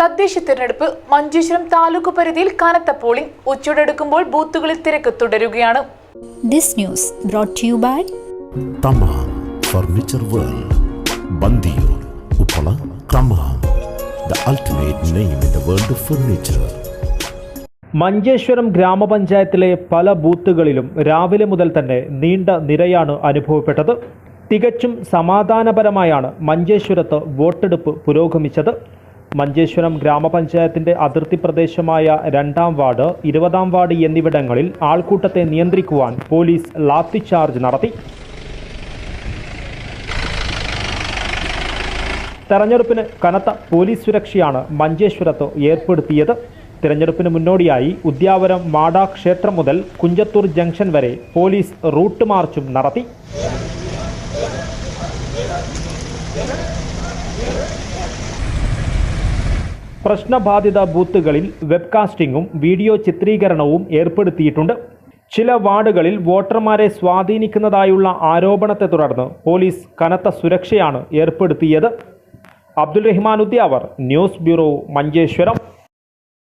തദ്ദേശ തിരഞ്ഞെടുപ്പ് മഞ്ചേശ്വരം താലൂക്ക് പരിധിയിൽ കനത്ത പോളിംഗ് ഉച്ചയോടെടുക്കുമ്പോൾ ബൂത്തുകളിൽ തിരക്ക് തുടരുകയാണ്. This news brought to you by Tamam furniture world Bandiyur Uppala Tamam the ultimate name in the world of furniture Manjeshwaram ഗ്രാമപഞ്ചായത്തിലെ പല ബൂത്തുകളിലും രാവിലെ മുതൽ തന്നെ നീണ്ട നിരയാണ് അനുഭവപ്പെട്ടത്. തികച്ചും സമാധാനപരമായാണ് മഞ്ചേശ്വരത്ത് വോട്ടെടുപ്പ് പുരോഗമിച്ചത്. മഞ്ചേശ്വരം ഗ്രാമപഞ്ചായത്തിന്റെ അതിർത്തി പ്രദേശമായ രണ്ടാം വാർഡ് ഇരുപതാം വാർഡ് എന്നിവിടങ്ങളിൽ ആൾക്കൂട്ടത്തെ നിയന്ത്രിക്കുവാൻ പോലീസ് ലാത്തി ചാർജ് നടത്തി. തെരഞ്ഞെടുപ്പിന് കനത്ത പോലീസ് സുരക്ഷയാണ് മഞ്ചേശ്വരത്ത് ഏർപ്പെടുത്തിയത്. തിരഞ്ഞെടുപ്പിന് മുന്നോടിയായി ഉദ്യാവരം മാടാ ക്ഷേത്രം മുതൽ കുഞ്ചത്തൂർ ജംഗ്ഷൻ വരെ പോലീസ് റൂട്ട് മാർച്ചും നടത്തി. പ്രശ്നബാധിത ബൂത്തുകളിൽ വെബ്കാസ്റ്റിംഗും വീഡിയോ ചിത്രീകരണവും ഏർപ്പെടുത്തിയിട്ടുണ്ട്. ചില വാർഡുകളിൽ വോട്ടർമാരെ സ്വാധീനിക്കുന്നതായുള്ള ആരോപണത്തെ തുടർന്ന് പോലീസ് കനത്ത സുരക്ഷയാണ് ഏർപ്പെടുത്തിയത്. Abdul Rahman Udyavar news bureau Manjeshwaram.